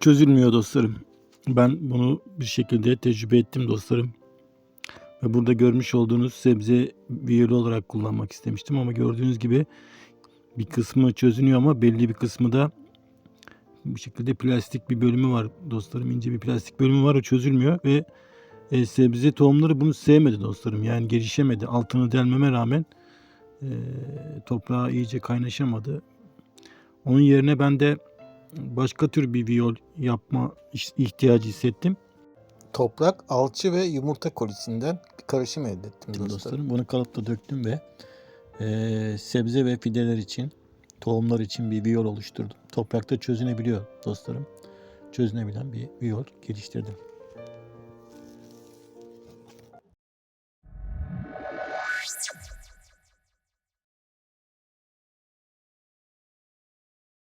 çözülmüyor dostlarım. Ben bunu bir şekilde tecrübe ettim dostlarım. Ve burada görmüş olduğunuz sebze viyoli olarak kullanmak istemiştim ama gördüğünüz gibi bir kısmı çözünüyor ama belli bir kısmı da bu şekilde plastik bir bölümü var dostlarım. ince bir plastik bölümü var o çözülmüyor ve e, sebze tohumları bunu sevmedi dostlarım. Yani gelişemedi. Altını delmeme rağmen e, toprağa iyice kaynaşamadı. Onun yerine ben de başka tür bir viyol yapma ihtiyacı hissettim. Toprak, alçı ve yumurta kolisinden bir karışım elde ettim dostlarım. dostlarım bunu kalıpta döktüm ve e, sebze ve fideler için, tohumlar için bir viyol oluşturdum. Toprakta çözünebiliyor dostlarım. Çözünebilen bir viyol geliştirdim.